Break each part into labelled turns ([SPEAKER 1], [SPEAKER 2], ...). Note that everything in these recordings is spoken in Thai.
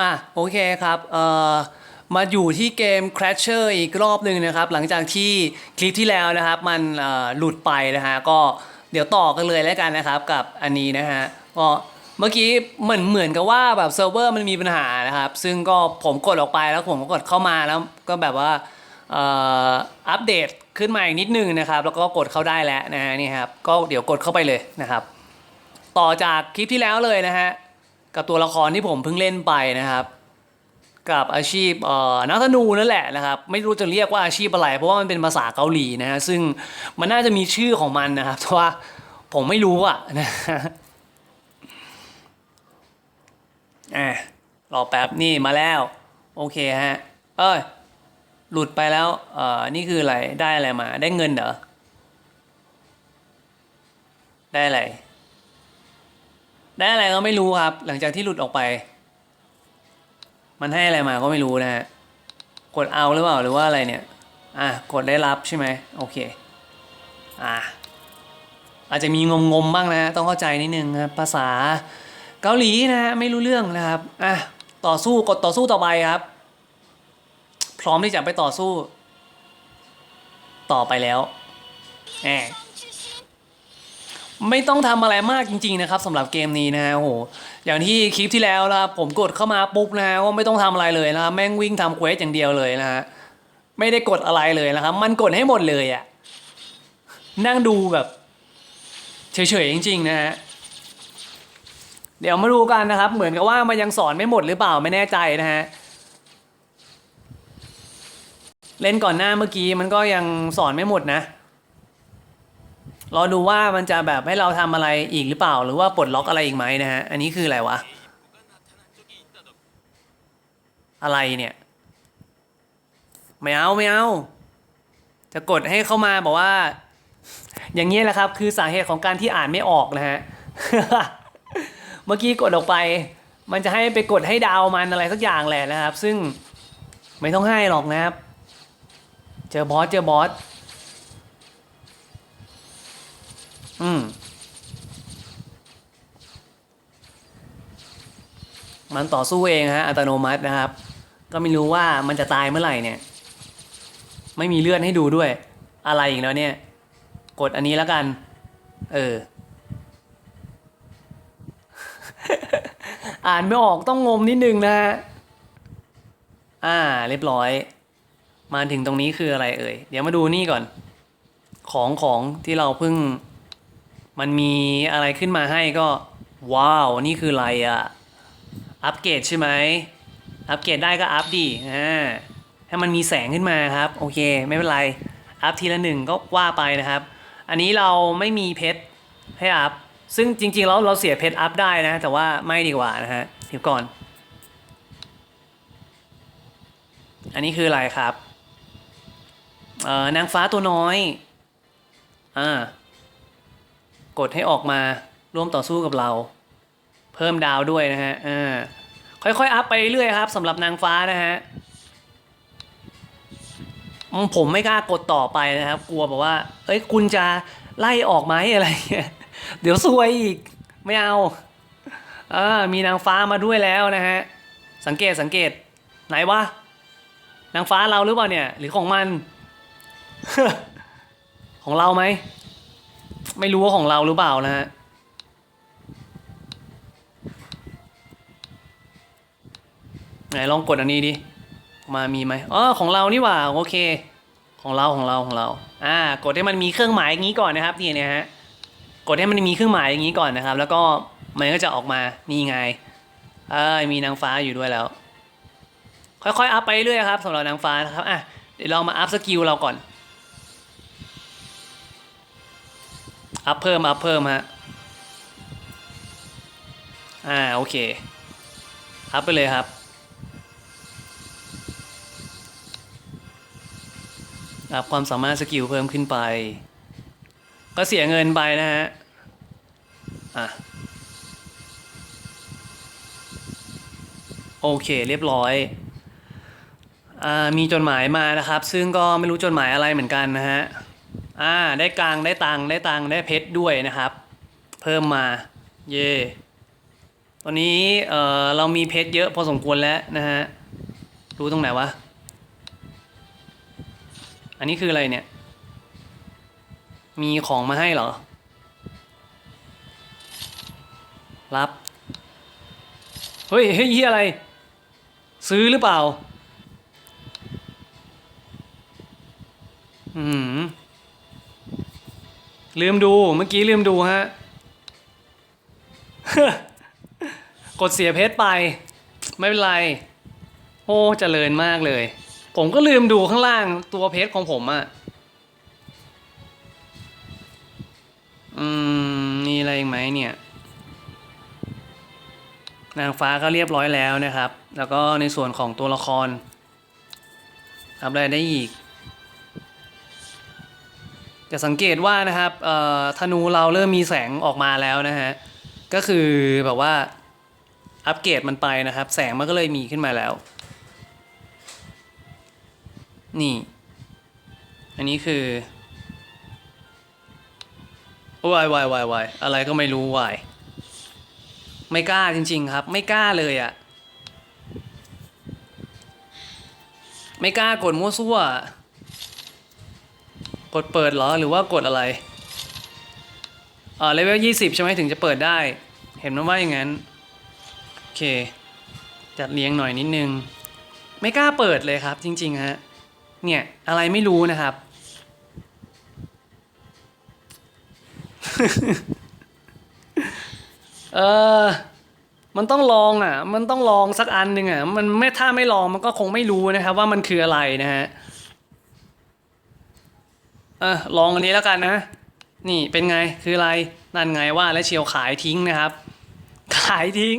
[SPEAKER 1] อะโอเคครับเอ่อมาอยู่ที่เกม Crasher อีกรอบหนึ่งนะครับ หลังจากที่คลิปที่แล้วนะครับ มันหลุดไปนะฮะก็เดี๋ยวต่อกันเลยแล้วกันนะครับกับอันนี้นะฮะก็เมื่อกี้เหมือนเหมือนกับว่าแบบเซิร์ฟเวอร์มันมีปัญหานะครับ ซึ่งก็ผมกดออกไปแล้วผมก็กดเข้ามาแล้วก็แบบว่าอัปเดตขึ้นมาอีกนิดนึงนะครับ แล้วก็กดเข้าได้แล้วนะฮะนี่ครับก็เดี๋ยวกดเข้าไปเลยนะครับ ต่อจากคลิปที่แล้วเลยนะฮะ กับตัวละครที่ผมเพิ่งเล่นไปนะครับ กับอาชีพเออนักธนูนั่นแหละนะครับ ไม่รู้จะเรียกว่าอาชีพอะไร เพราะว่ามันเป็นภาษาเกาหลีนะฮะซึ่งมันน่าจะมีชื่อของมันนะครับแต่ว่าผมไม่รู้อะนะฮะอะรอแป๊บนี่มาแล้ว โอเคฮะ เอ้ย หลุดไปแล้วเอ่อนี่คืออะไร ได้อะไรมา ได้เงินเหรอ ได้อะไร ได้อะไรก็ไม่รู้ครับ หลังจากที่หลุดออกไป มันให้อะไรมาก็ไม่รู้นะฮะกดเอาหรือเปล่าหรือว่าอะไรเนี่ยอะกดได้รับใช่ไหมโอเคอะอาจจะมีงงงๆบ้างนะฮะต้องเข้าใจนิดนึงนะครับภาษาเกาหลีนะฮะไม่รู้เรื่องนะครับอะต่อสู้กดต่อสู้ต่อไปครับ พร้อมที่จะไปต่อสู้ ต่อไปแล้วแหม ไม่ต้องทำอะไรมากจริงๆนะครับสำหรับเกมนี้นะฮะโหอย่างที่คลิปที่แล้วนะครับผมกดเข้ามาปุ๊บนะฮะก็ไม่ต้องทำอะไรเลยนะครับแม่งวิ่งทำเควสอย่างเดียวเลยนะฮะไม่ได้กดอะไรเลยนะครับ มันกดให้หมดเลยอะนั่งดูแบบเฉยๆจริง ๆ นะฮะเดี๋ยวมาดูกันนะครับ เหมือนกับว่ามันยังสอนไม่หมดหรือเปล่าไม่แน่ใจนะฮะเล่นก่อนหน้าเมื่อกี้มันก็ยังสอนไม่หมดนะ รอดูว่ามันจะแบบให้เราทำอะไรอีกหรือเปล่า หรือว่าปลดล็อกอะไรอีกไหมนะฮะ อันนี้คืออะไรวะ อะไรเนี่ย ไม่เอาไม่เอาจะกดให้เข้ามาบอกว่า อย่างนี้แหละครับ คือสาเหตุของการที่อ่านไม่ออกนะฮะ เมื่อกี้กดออกไป มันจะให้ไปกดให้ดาวมันอะไรสักอย่างแหละนะครับ ซึ่งไม่ต้องให้หรอกนะครับ เจอบอสเจอบอส อืม มันต่อสู้เองฮะ อัตโนมัตินะครับ ก็ไม่รู้ว่ามันจะตายเมื่อไหร่เนี่ย ไม่มีเลือดให้ดูด้วย อะไรอีกแล้วเนี่ย กดอันนี้แล้วกัน เออ อ่านไม่ออกต้องงมนิดนึงนะฮะ อ่า เรียบร้อย มาถึงตรงนี้คืออะไรเอ่ย เดี๋ยวมาดูนี่ก่อน ของของที่เราเพิ่ง มันมีอะไรขึ้นมาให้ก็ ว้าว นี่คืออะไรอะอัปเกรดใช่ไหมอัปเกรดได้ก็อัพดีอ่าให้มันมีแสงขึ้นมาครับ โอเค ไม่เป็นไร อัพทีละหนึ่งก็ว่าไปนะครับ อันนี้เราไม่มีเพชรให้อัพ ซึ่งจริงๆแล้วเราเสียเพชรอัพได้นะ แต่ว่าไม่ดีกว่านะฮะเดี๋ยวก่อน อันนี้คืออะไรครับ เอ่อนางฟ้าตัวน้อย อ่า กดให้ออกมาร่วมต่อสู้กับเรา เพิ่มดาวด้วยนะฮะอ่าค่อยๆอัพไปเรื่อยครับสำหรับนางฟ้านะฮะผมไม่กล้ากดต่อไปนะครับ กลัวแบบว่า เอ้ยคุณจะไล่ออกไหมอะไรเงี้ยเดี๋ยวซวยอีกไม่เอาอ่ามีนางฟ้ามาด้วยแล้วนะฮะสังเกตสังเกตไหนวะนางฟ้าเราหรือเปล่าเนี่ย หรือของมัน ของเราไหม ไม่รู้ว่าของเราหรือเปล่านะฮะไหนลองกดอันนี้ดิ มามีไหมอ๋อของเรานี่หว่า โอเค ของเราของเราของเรา อ่า กดให้มันมีเครื่องหมายอย่างนี้ก่อนนะครับนี่เนี่ยฮะ กดให้มันมีเครื่องหมายอย่างนี้ก่อนนะครับ แล้วก็มันก็จะออกมา นี่ไง เออมีนางฟ้าอยู่ด้วยแล้ว ค่อยๆอัพไปเรื่อยครับสำหรับนางฟ้านะครับ อะ เดี๋ยวเรามาอัพสกิลเราก่อน อัพเพิ่มอัพเพิ่มฮะ อ่า โอเค อัพไปเลยครับ อัพความสามารถสกิลเพิ่มขึ้นไป ก็เสียเงินไปนะฮะ อะ โอเค เรียบร้อยอ่ามีจดหมายมานะครับ ซึ่งก็ไม่รู้จดหมายอะไรเหมือนกันนะฮะ อ่าได้กลางได้ตังได้ตังได้เพชรด้วยนะครับ เพิ่มมาเย่ตอนนี้เออเรามีเพชรเยอะพอสมควรแล้วนะฮะรู้ตรงไหนวะอันนี้คืออะไรเนี่ย มีของมาให้เหรอ รับ เฮ้ยเฮ้ยอะไร ซื้อหรือเปล่า อืม ลืมดูเมื่อกี้ลืมดูฮะ กดเสียเพชรไป ไม่เป็นไร โอ้เจริญมากเลย ผมก็ลืมดูข้างล่างตัวเพชรของผมอะ่ะอืมมีอะไรอีกไหมเนี่ย นางฟ้าก็เรียบร้อยแล้วนะครับ แล้วก็ในส่วนของตัวละครทำอะไรได้อีก จะสังเกตว่านะครับธนูเราเริ่มมีแสงออกมาแล้วนะฮะ ก็คือแบบว่าอัปเกรดมันไปนะครับ แสงมันก็เลยมีขึ้นมาแล้ว นี่ อันนี้คือวายวายวายวายอะไรก็ไม่รู้วายไม่กล้าจริง ๆ ครับ ไม่กล้าเลยอะ่ะ ไม่กล้ากดมั่วซั่ว กดเปิดเหรอหรือว่ากดอะไรอ่าเลเวลยี่สิบใช่ไหมถึงจะเปิดได้ เห็นมันว่าอย่างนั้น โอเค จัดเลี้ยงหน่อยนิดนึง ไม่กล้าเปิดเลยครับ จริงๆฮะ เนี่ยอะไรไม่รู้นะครับ เออมันต้องลองอะ มันต้องลองสักอันหนึ่งอะ มันไม่ถ้าไม่ลองมันก็คงไม่รู้นะครับ ว่ามันคืออะไรนะฮะ เออลองอันนี้แล้วกันนะ นี่เป็นไงคืออะไรนั่นไงว่าและเชียวขายทิ้งนะครับ ขายทิ้ง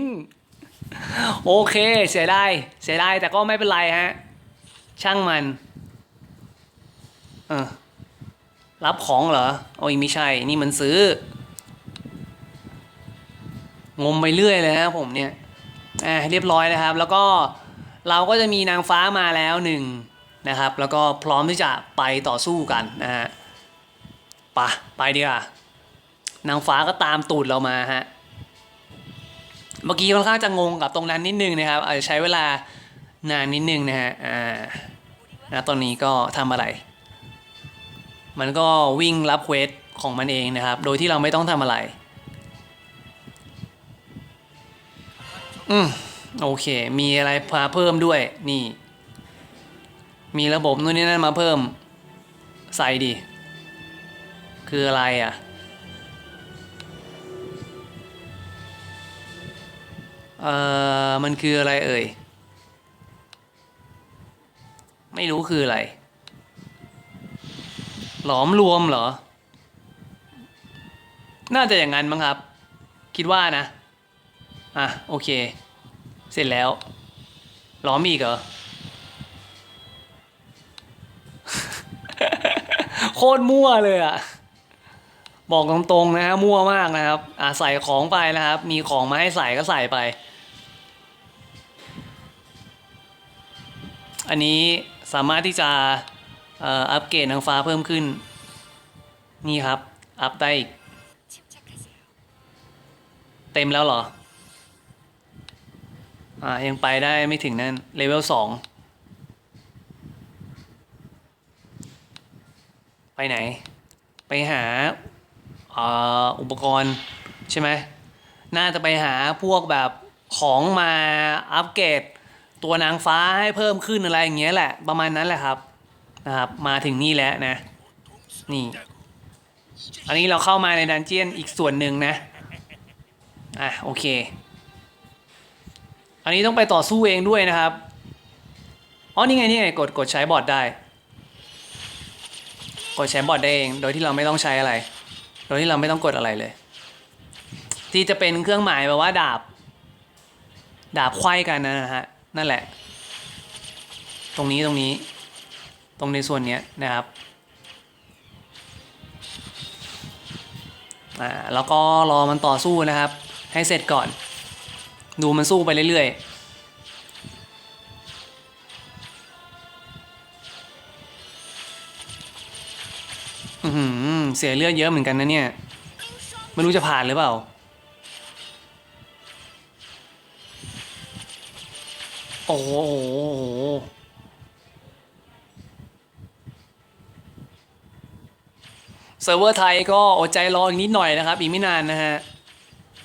[SPEAKER 1] โอเค เสียดายเสียดายแต่ก็ไม่เป็นไรฮะ ช่างมันเออรับของเหรอโอ้ยไม่ใช่ นี่มันซื้อ งมไปเรื่อยเลยครับผมเนี่ยอ่าเรียบร้อยนะครับ แล้วก็เราก็จะมีนางฟ้ามาแล้วหนึ่ง นะครับ แล้วก็พร้อมที่จะไปต่อสู้กันนะฮะปะไปดีกว่านางฟ้าก็ตามตูดเรามาฮะเมื่อกี้ค่อนข้างจะงงกับตรงนั้นนิดนึงนะครับอาจจะใช้เวลานานนิดนึงนะฮะอ่านะตอนนี้ก็ทำอะไร มันก็วิ่งรับเควสของมันเองนะครับ โดยที่เราไม่ต้องทำอะไร อืมโอเค มีอะไรพาเพิ่มด้วยนี่ มีระบบนู่นนี่นั่นมาเพิ่ม ใส่ดิ คืออะไรอะ เอ่อ มันคืออะไรเอ่ย ไม่รู้คืออะไร หลอมรวมเหรอ น่าจะอย่างนั้นมั้งครับ คิดว่านะ อะ โอเค เสร็จแล้ว หลอมอีกเหรอ โคตรมั่วเลยอะบอกตรงๆนะฮะมั่วมากนะครับอ่าใส่ของไปนะครับ มีของมาให้ใส่ก็ใส่ไป อันนี้สามารถที่จะอัปเกรดนางฟ้าเพิ่มขึ้น นี่ครับ อัพได้อีก เต็มแล้วเหรอ อ่า ยังไปได้ไม่ถึงนั่นเลเวลสอง ไปไหน ไปหาอ่าอุปกรณ์ใช่ไหมน่าจะไปหาพวกแบบของมาอัปเกรดตัวนางฟ้าให้เพิ่มขึ้นอะไรอย่างเงี้ยแหละ ประมาณนั้นแหละครับนะครับ มาถึงนี่แล้วนะ นี่ อันนี้เราเข้ามาในดันเจียนอีกส่วนหนึ่งนะ อะโอเค อันนี้ต้องไปต่อสู้เองด้วยนะครับ อ๋อนี่ไงนี่ไงกดกดใช้บอร์ดได้ กดใช้บอร์ดได้เอง โดยที่เราไม่ต้องใช้อะไร โดยที่เราไม่ต้องกดอะไรเลย ที่จะเป็นเครื่องหมายแบบว่าดาบ ดาบไขว้กันนะฮะ นั่นแหละ ตรงนี้ตรงนี้ ตรงในส่วนเนี้ยนะครับอ่าแล้วก็รอมันต่อสู้นะครับ ให้เสร็จก่อน ดูมันสู้ไปเรื่อยๆ อือหือเสียเลือดเยอะเหมือนกันนะเนี่ย ไม่รู้จะผ่านหรือเปล่าโอ้โหโอ้โหโอ้โหเซิร์ฟเวอร์ไทยก็อดใจรออีกนิดหน่อยนะครับ อีกไม่นานนะฮะ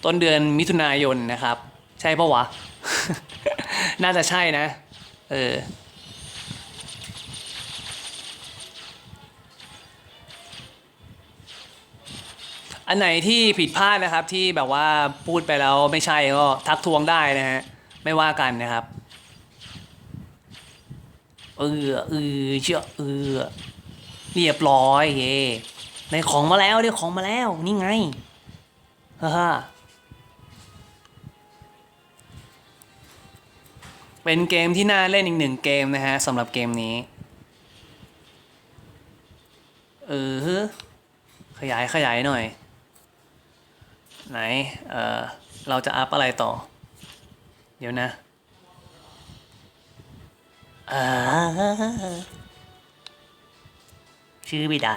[SPEAKER 1] ต้นเดือนมิถุนายนนะครับ ใช่ปะวะ น่าจะใช่นะ เออ อันไหนที่ผิดพลาดนะครับที่แบบว่าพูดไปแล้วไม่ใช่ก็ทักทวงได้นะฮะไม่ว่ากันนะครับเออเออเชื่อเออเรียบร้อยเฮ้ได้ของมาแล้วได้ของมาแล้วนี่ไงฮ่าฮ่าเป็นเกมที่น่าเล่นอีกหนึ่งเกมนะฮะสำหรับเกมนี้ เออขยายขยายหน่อย ไหนเออเราจะอัพอะไรต่อ เดี๋ยวนะอ่าชื่อไม่ได้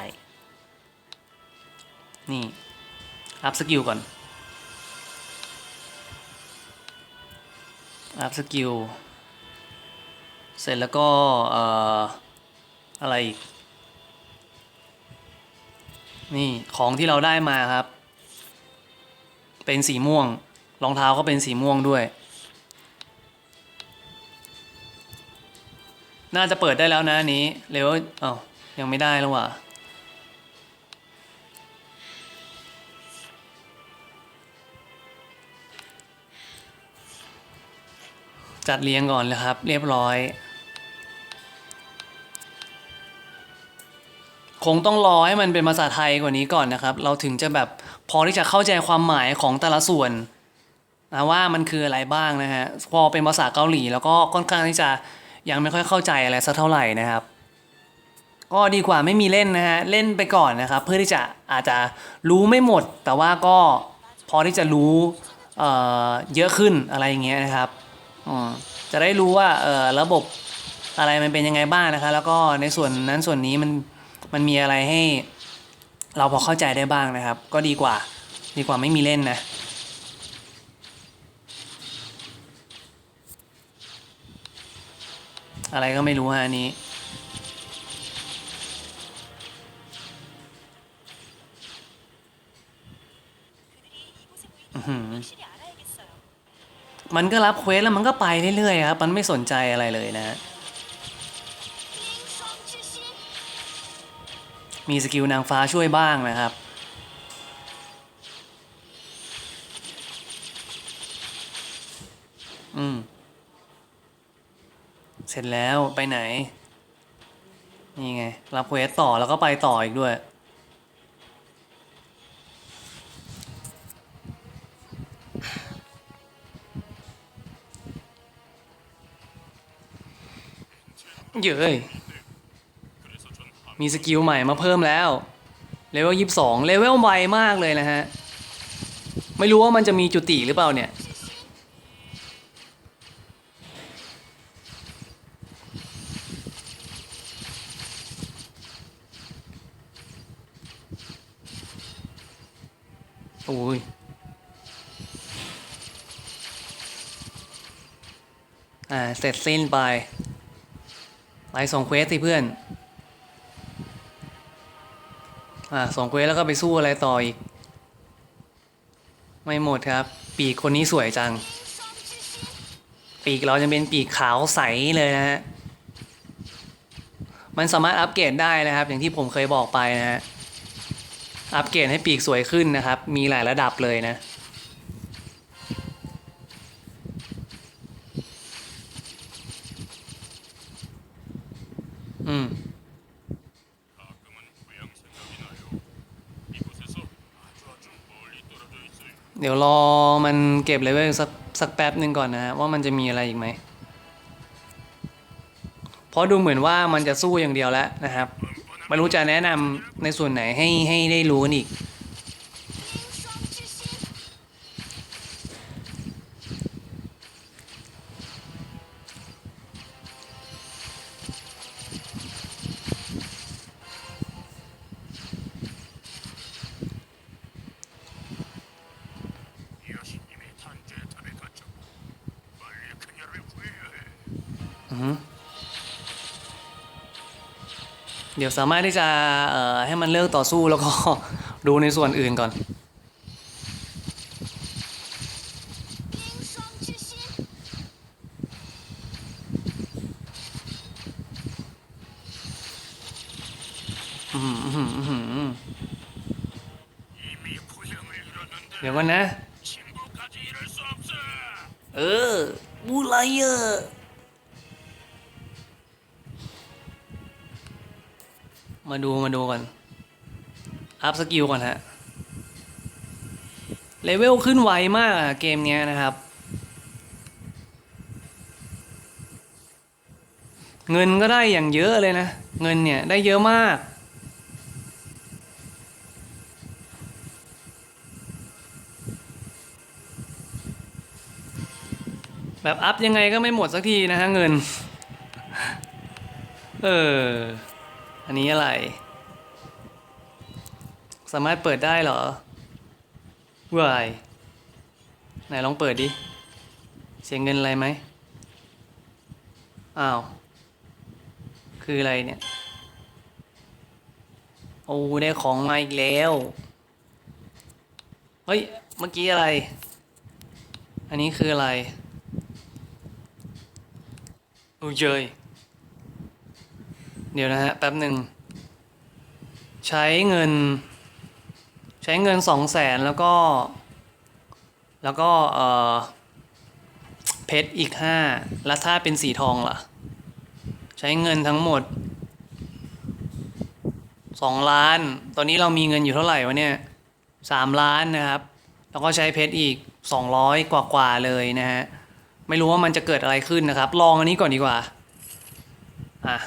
[SPEAKER 1] นี่ อัพสกิลก่อน อัพสกิล เสร็จแล้วก็เอ่ออะไรอีก นี่ของที่เราได้มาครับ เป็นสีม่วง รองเท้าก็เป็นสีม่วงด้วย น่าจะเปิดได้แล้วนะอันนี้เร็วเอ้ายังไม่ได้แล้วว่ะจัดเรียงก่อนเลยครับ เรียบร้อย คงต้องรอให้มันเป็นภาษาไทยกว่านี้ก่อนนะครับ เราถึงจะแบบ พอที่จะเข้าใจความหมายของแต่ละส่วนนะว่ามันคืออะไรบ้างนะฮะพอเป็นภาษาเกาหลี แล้วก็ค่อนข้างที่จะยังไม่ค่อยเข้าใจอะไรสักเท่าไหร่นะครับ ก็ดีกว่าไม่มีเล่นนะฮะเล่นไปก่อนนะครับ เพื่อที่จะอาจจะรู้ไม่หมด แต่ว่าก็พอที่จะรู้เอ่อเยอะขึ้นอะไรอย่างเงี้ยนะครับอืมจะได้รู้ว่าเอ่อระบบอะไรมันเป็นยังไงบ้างนะคะ แล้วก็ในส่วนนั้นส่วนนี้มันมันมีอะไรให้ เราพอเข้าใจได้บ้างนะครับ ก็ดีกว่า ดีกว่าไม่มีเล่นนะ อะไรก็ไม่รู้ฮะอันนี้มันก็รับเควสแล้วมันก็ไปเรื่อยๆครับ มันไม่สนใจอะไรเลยนะฮะ มีสกิลนางฟ้าช่วยบ้างนะครับ อืม เสร็จแล้วไปไหน นี่ไง รับเควสต่อแล้วก็ไปต่ออีกด้วย เย้ย มีสกิลใหม่มาเพิ่มแล้ว เลเวลยี่สิบสองเลเวลไวมากเลยนะฮะ ไม่รู้ว่ามันจะมีจุติหรือเปล่าเนี่ย โอ้ยอ่า เสร็จสิ้นไปไปส่งเควสสิเพื่อน อ่าสองเควสแล้วก็ไปสู้อะไรต่ออีก ไม่หมดครับ ปีกคนนี้สวยจัง ปีกเราจะเป็นปีกขาวใสเลยนะฮะมันสามารถอัปเกรดได้นะครับ อย่างที่ผมเคยบอกไปนะฮะอัปเกรดให้ปีกสวยขึ้นนะครับ มีหลายระดับเลยนะ ดี๋ยวรอมันเก็บเลเวลสักสักแป๊บหนึ่งก่อนนะ ว่ามันจะมีอะไรอีกไหมเพราะดูเหมือนว่ามันจะสู้อย่างเดียวแล้วนะครับ ไม่รู้จะแนะนำในส่วนไหนให้ให้ได้รู้กันอีก เดี๋ยวสามารถที่จะให้มันเลิกต่อสู้แล้วก็ดูในส่วนอื่นก่อน กิลก่อนฮะ เลเวลขึ้นไวมากอะเกมเนี้ยนะครับ เงินก็ได้อย่างเยอะเลยนะ เงินเนี่ยได้เยอะมากแบบอัพยังไงก็ไม่หมดสักทีนะฮะเงิน เออ อันนี้อะไร สามารถเปิดได้เหรอวายไหนลองเปิดดิ เสียเงินอะไรไหม อ้าว คืออะไรเนี่ย โอ้ได้ของมาอีกแล้ว เฮ้ย เมื่อกี้อะไร อันนี้คืออะไรอุ้เจยเดี๋ยวนะฮะ แป๊บหนึ่ง ใช้เงิน ใช้เงินสองแสนแล้วก็ แล้วก็เออเพชรอีกห้าแล้วถ้าเป็นสีทองล่ะ ใช้เงินทั้งหมดสองล้าน ตอนนี้เรามีเงินอยู่เท่าไหร่วะเนี่ยสามล้านนะครับ แล้วก็ใช้เพชรอีกสองร้อยกว่าๆเลยนะฮะ ไม่รู้ว่ามันจะเกิดอะไรขึ้นนะครับ ลองอันนี้ก่อนดีกว่า อะ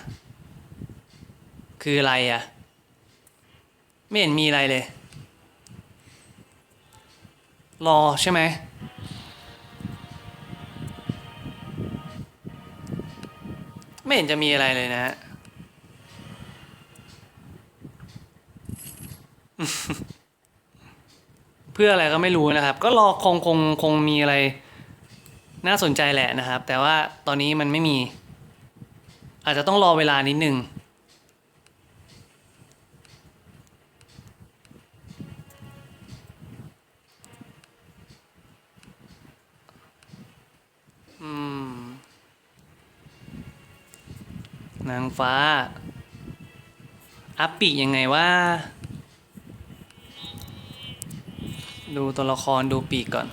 [SPEAKER 1] คืออะไรอะ ไม่เห็นมีอะไรเลย รอใช่ไหมไม่เห็นจะมีอะไรเลยนะฮะเพื่ออะไรก็ไม่รู้นะครับ ก็รอคงคงคงมีอะไร น่าสนใจแหละนะครับ แต่ว่าตอนนี้มันไม่มี อาจจะต้องรอเวลานิดนึง นางฟ้า อัปปียังไงว่า ดูตัวละครดูปีกก่อน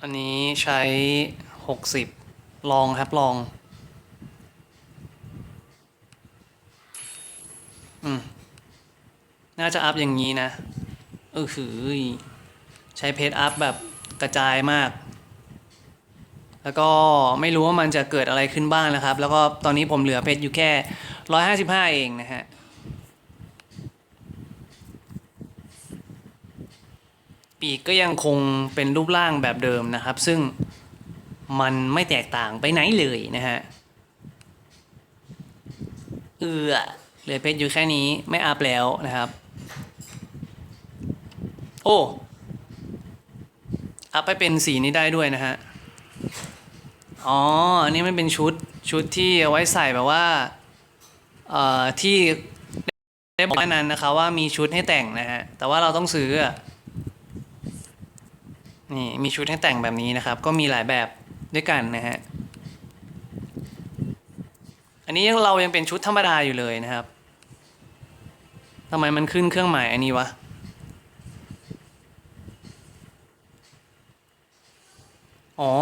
[SPEAKER 1] อันนี้ใช้หกสิบลองครับลองอืมน่าจะอัพอย่างนี้นะ เออหือ ใช้เพจอัพแบบกระจายมาก แล้วก็ไม่รู้ว่ามันจะเกิดอะไรขึ้นบ้างนะครับ แล้วก็ตอนนี้ผมเหลือเพชรอยู่แค่ร้อยห้าสิบห้าเองนะฮะปีกก็ยังคงเป็นรูปร่างแบบเดิมนะครับ ซึ่งมันไม่แตกต่างไปไหนเลยนะฮะเออเหลือเพชรอยู่แค่นี้ไม่อัพแล้วนะครับ โอ้ อัพไปเป็นสีนี้ได้ด้วยนะฮะ อ๋อ อันนี้มันเป็นชุดชุดที่เอาไว้ใส่แบบว่าเอ่อที่ได้บอกนั้นนะคะว่ามีชุดให้แต่งนะฮะ แต่ว่าเราต้องซื้อ นี่มีชุดให้แต่งแบบนี้นะครับ ก็มีหลายแบบด้วยกันนะฮะ อันนี้ยังเรายังเป็นชุดธรรมดาอยู่เลยนะครับทำไมมันขึ้นเครื่องหมายอันนี้วะ อ๋อ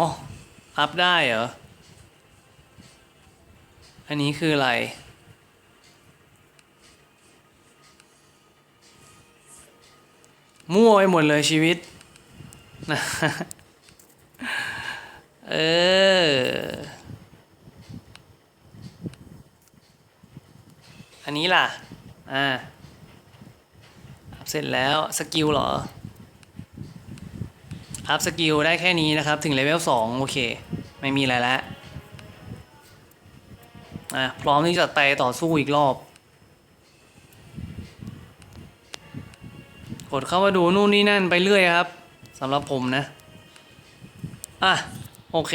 [SPEAKER 1] อัพได้เหรอ อันนี้คืออะไร มั่วไปหมดเลยชีวิตนะเออ อันนี้ล่ะ อ่า อัพเสร็จแล้ว สกิลเหรอ อัพสกิลได้แค่นี้นะครับ ถึงเลเวลสองโอเค ไม่มีอะไรแล้วอะพร้อมที่จะไปต่อสู้อีกรอบ กดเข้ามาดูนู่นนี่นั่นไปเรื่อยครับสำหรับผมนะ อะ โอเค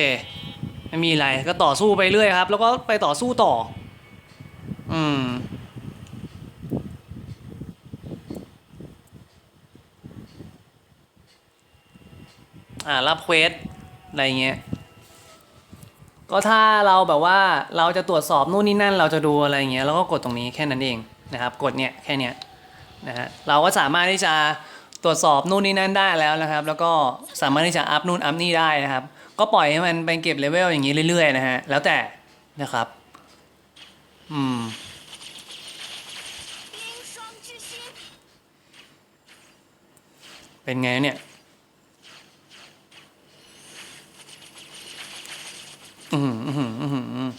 [SPEAKER 1] ไม่มีอะไรก็ต่อสู้ไปเรื่อยครับ แล้วก็ไปต่อสู้ต่อม อ่ารับเควสอะไรเงี้ยก็ถ้าเราแบบว่าเราจะตรวจสอบนู่นนี่นั่นเราจะดูอะไรเงี้ยเราก็กดตรงนี้แค่นั้นเองนะครับ กดเนี่ยแค่เนี้ยนะฮะเราก็สามารถที่จะตรวจสอบนู่นนี่นั่นได้แล้วนะครับ แล้วก็สามารถที่จะอัพนู่นอัพนี่ได้นะครับ ก็ปล่อยให้มันไปเก็บเลเวลอย่างนี้เรื่อยๆนะฮะแล้วแต่นะครับ อืมเป็นไงเนี่ย อืมอืมอืม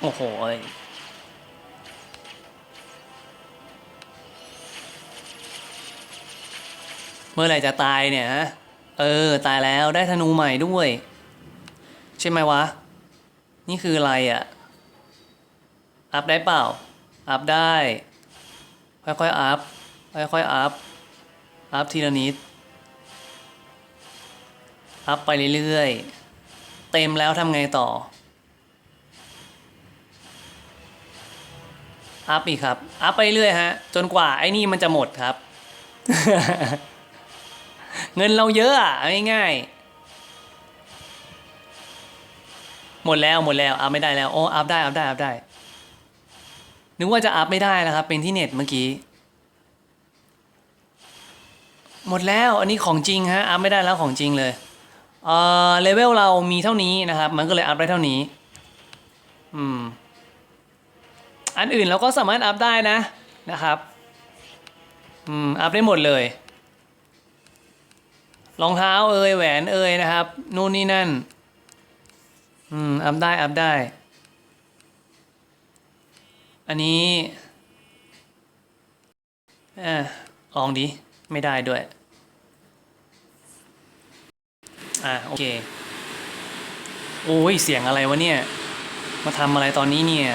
[SPEAKER 1] โอ้โหยเมื่อไหร่จะตายเนี่ยฮะ เออ ตายแล้วได้ธนูใหม่ด้วย ใช่ไหมวะ นี่คืออะไรอะ่ะ อัพได้เปล่า อัพได้ ค่อยๆอัพค่อยๆอัพอัพทีละนิดอัพไปเรื่อยๆ เต็มแล้วทำไงต่อ อัพอีกครับ อัพไปเรื่อยฮะ จนกว่าไอ้นี่มันจะหมดครับ เงินเราเยอะอะง่ายๆ หมดแล้วหมดแล้วอัพไม่ได้แล้ว โอ้อัพได้อัพได้อัพได้ นึกว่าจะอัพไม่ได้นะครับ เป็นที่เน็ตเมื่อกี้ หมดแล้วอันนี้ของจริงฮะอัพไม่ได้แล้วของจริงเลยเอ่อเลเวลเรามีเท่านี้นะครับ มันก็เลยอัพได้เท่านี้ อืม อันอื่นเราก็สามารถอัพได้นะนะครับ อืม อัพได้หมดเลย รองเท้าเอ่ยแหวนเอ่ยนะครับ นู่นนี่นั่น อืม อัพได้ อัพได้ อันนี้เออลองดิไม่ได้ด้วย อะโอเค โอ้ย เสียงอะไรวะเนี่ย มาทำอะไรตอนนี้เนี่ย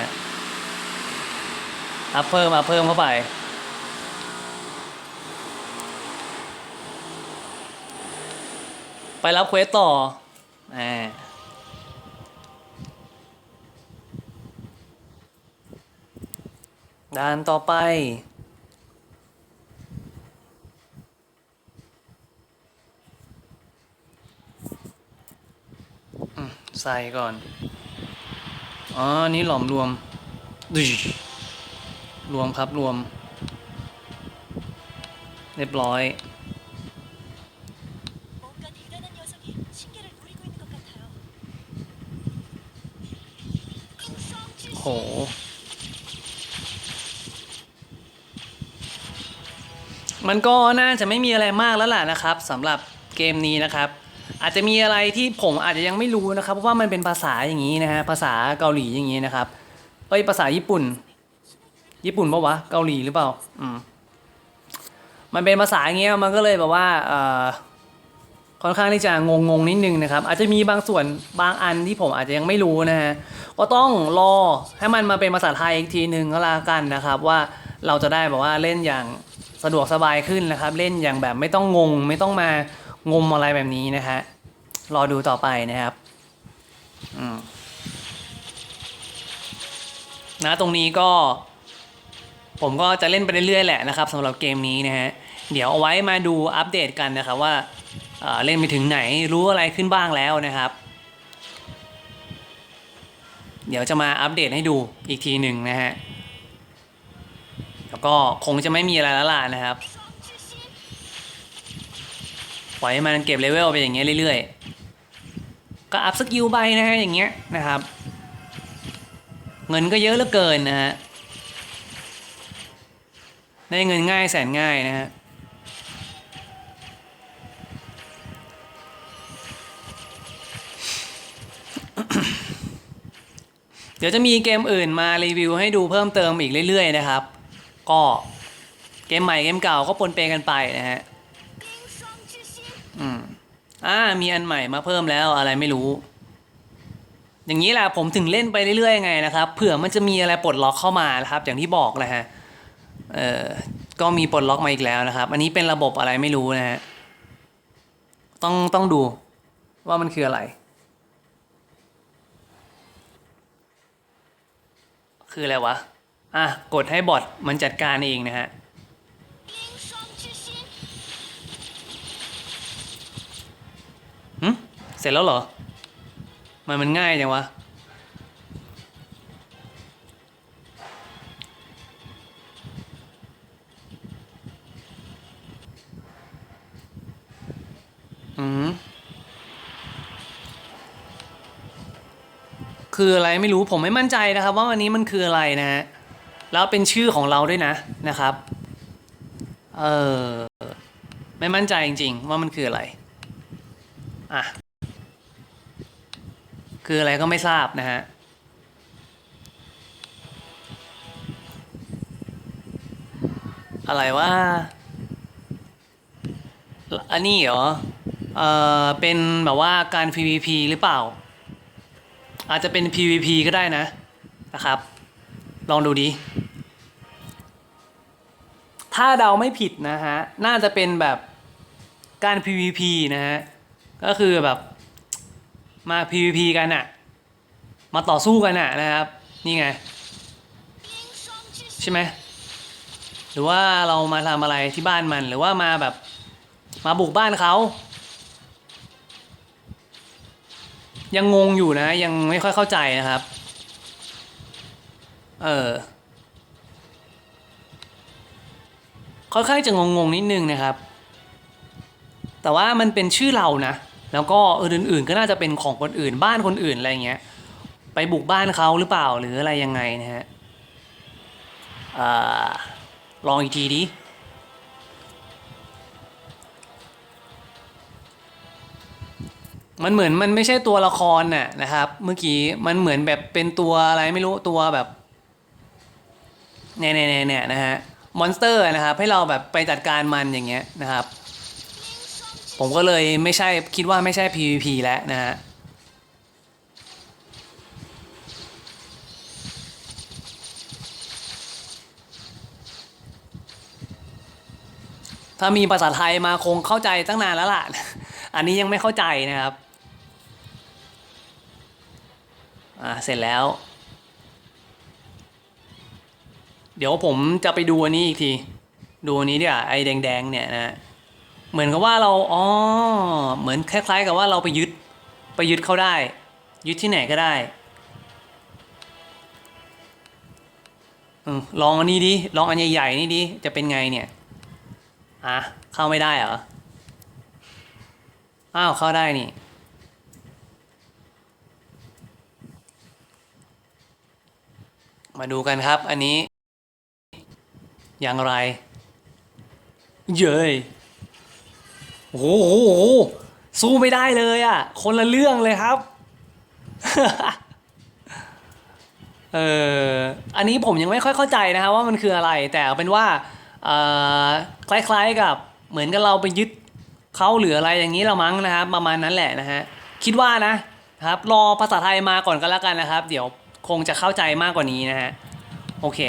[SPEAKER 1] อัพเพิ่มอัพเพิ่มเข้าไป ไปรับเควสต่ออ่า ด่านต่อไป ใส่ก่อน อ๋อ นี้หลอมรวมดุรวมครับรวม เรียบร้อย โห มันก็น่าจะไม่มีอะไรมากแล้วล่ะนะครับสำหรับเกมนี้นะครับอาจจะมีอะไรที่ผมอาจจะยังไม่รู้นะครับ เพราะว่ามันเป็นภาษาอย่างนี้นะฮะภาษาเกาหลีอย่างนี้นะครับเอ้ยภาษาญี่ปุ่น ญี่ปุ่นปะวะเกาหลีหรือเปล่าอืมมันเป็นภาษาอย่างเงี้ยมันก็เลยแบบว่าเอ่อค่อนข้างที่จะงงงๆนิดนึงนะครับ อาจจะมีบางส่วนบางอันที่ผมอาจจะยังไม่รู้นะฮะก็ต้องรอให้มันมาเป็นภาษาไทยอีกทีหนึ่งก็แล้วกันนะครับ ว่าเราจะได้แบบว่าเล่นอย่าง สะดวกสบายขึ้นนะครับ เล่นอย่างแบบไม่ต้องงง ไม่ต้องมางมอะไรแบบนี้นะฮะรอดูต่อไปนะครับนะตรงนี้ก็ ผมก็จะเล่นไปเรื่อยๆแหละนะครับสำหรับเกมนี้นะฮะเดี๋ยวเอาไว้มาดูอัปเดตกันนะครับว่าเอ่อเล่นไปถึงไหนรู้อะไรขึ้นบ้างแล้วนะครับ เดี๋ยวจะมาอัปเดตให้ดูอีกทีหนึ่งนะฮะ ก็คงจะไม่มีอะไรละล่ะนะครับ ปล่อยให้มันเก็บเลเวลไปอย่างเงี้ยเรื่อยๆ ก็อัพสกิลไปนะฮะอย่างเงี้ยนะครับ เงินก็เยอะเหลือเกินนะฮะ ได้เงินง่ายแสนง่ายนะฮะเดี๋ยวจะมีเกมอื่นมารีวิวให้ดูเพิ่มเติมอีกเรื่อยๆนะครับ ก็เกมใหม่เกมเก่าก็ปนเปกันไปนะฮะอืมอ่ามีอันใหม่มาเพิ่มแล้วอะไรไม่รู้ อย่างนี้แหละผมถึงเล่นไปเรื่อยๆไงนะครับเผื่อมันจะมีอะไรปลดล็อกเข้ามานะครับ อย่างที่บอกนะฮะเอ่อก็มีปลดล็อกมาอีกแล้วนะครับ อันนี้เป็นระบบอะไรไม่รู้นะฮะต้องต้องดูว่ามันคืออะไร คืออะไรวะ่ะกดให้บอทมันจัดการเองนะฮะเสร็จแล้วเหรอ มันมันง่ายจังวะ อืม คืออะไรไม่รู้ผมไม่มั่นใจนะครับ ว่าวันนี้มันคืออะไรนะฮะ แล้วเป็นชื่อของเราด้วยนะนะครับ เออไม่มั่นใจจริง ๆ ว่ามันคืออะไร อะ คืออะไรก็ไม่ทราบนะฮะ อะไรว่า อันนี้เหรอ เออเป็นแบบว่าการ PVP หรือเปล่า อาจจะเป็น PVP ก็ได้นะ นะครับ ลองดูดีถ้าเดาไม่ผิดนะฮะ น่าจะเป็นแบบการ PVP นะฮะ ก็คือแบบมา PVP กันอะมาต่อสู้กันอะนะครับ นี่ไง ใช่ไหมหรือว่าเรามาทำอะไรที่บ้านมัน หรือว่ามาแบบมาบุกบ้านเขา ยังงงอยู่นะ ยังไม่ค่อยเข้าใจนะครับ เออค่อนข้างจะงงๆนิดนึงนะครับ แต่ว่ามันเป็นชื่อเรานะ แล้วก็อื่นๆก็น่าจะเป็นของคนอื่นบ้านคนอื่นอะไรเงี้ย ไปบุกบ้านเขาหรือเปล่าหรืออะไรยังไงนะฮะอลองอีกทีดิ มันเหมือนมันไม่ใช่ตัวละครน่ะนะครับ เมื่อกี้มันเหมือนแบบเป็นตัวอะไรไม่รู้ตัวแบบ เนี่ยเนี่ยเนี่ยนะฮะมอนสเตอร์นะครับให้เราแบบไปจัดการมันอย่างเงี้ยนะครับ ผมก็เลยไม่ใช่คิดว่าไม่ใช่ PVP แล้วนะฮะถ้ามีภาษาไทยมาคงเข้าใจตั้งนานแล้วล่ะ อันนี้ยังไม่เข้าใจนะครับ อ่า เสร็จแล้ว เดี๋ยวผมจะไปดูอันนี้อีกที ดูอันนี้ดี๋ยวาไอ้แดงๆเนี่ยนะ เหมือนกับว่าเรา อ๋อ เหมือนคล้าย ๆ กับว่าเราไปยึด ไปยึดเขาได้ ยึดที่ไหนก็ได้อลองอันนี้ดิ ลองอันใหญ่ๆนี่ดิ จะเป็นไงเนี่ย อะ เข้าไม่ได้เหรอ อ้าว เข้าได้นี่มาดูกันครับ อันนี้ อย่างไร เย้ยโอ้โหโอ้โหสู้ไม่ได้เลยอะ คนละเรื่องเลยครับ เอออันนี้ผมยังไม่ค่อยเข้าใจนะครับว่ามันคืออะไร แต่เอาเป็นว่าเอ่อคล้ายๆกับเหมือนกับเราไปยึดเขาหรืออะไรอย่างนี้ละมั้งนะครับ ประมาณนั้นแหละนะฮะ คิดว่านะครับ รอภาษาไทยมาก่อนก็แล้วกันนะครับ เดี๋ยวคงจะเข้าใจมากกว่านี้นะฮะ โอเค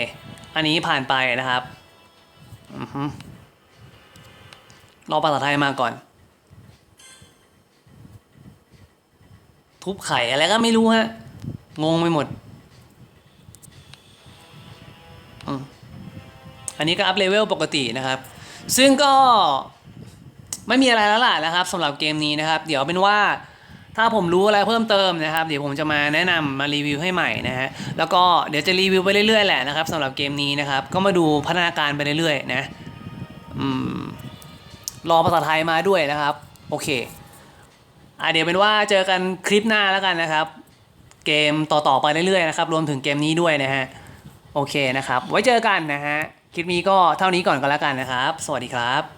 [SPEAKER 1] อันนี้ผ่านไปนะครับอือฮึ รอภาษาไทยมาก่อน ทุบไข่อะไรก็ไม่รู้ฮะ งงไปหมด อันนี้ก็อัพเลเวลปกตินะครับ ซึ่งก็ไม่มีอะไรแล้วล่ะนะครับสำหรับเกมนี้นะครับ เดี๋ยวเป็นว่า ถ้าผมรู้อะไรเพิ่มเติมนะครับ เดี๋ยวผมจะมาแนะนำมารีวิวให้ใหม่นะฮะแล้วก็เดี๋ยวจะรีวิวไปเรื่อยๆแหละนะครับสำหรับเกมนี้นะครับ ก็มาดูพัฒนาการไปเรื่อยๆนะอืมรอภาษาไทยมาด้วยนะครับ โอเคอะเดี๋ยวเป็นว่าเจอกันคลิปหน้าแล้วกันนะครับ เกมต่อๆไปเรื่อยๆนะครับ รวมถึงเกมนี้ด้วยนะฮะโอเคนะครับ ไว้เจอกันนะฮะคลิปนี้ก็เท่านี้ก่อนก็แล้วกันนะครับ สวัสดีครับ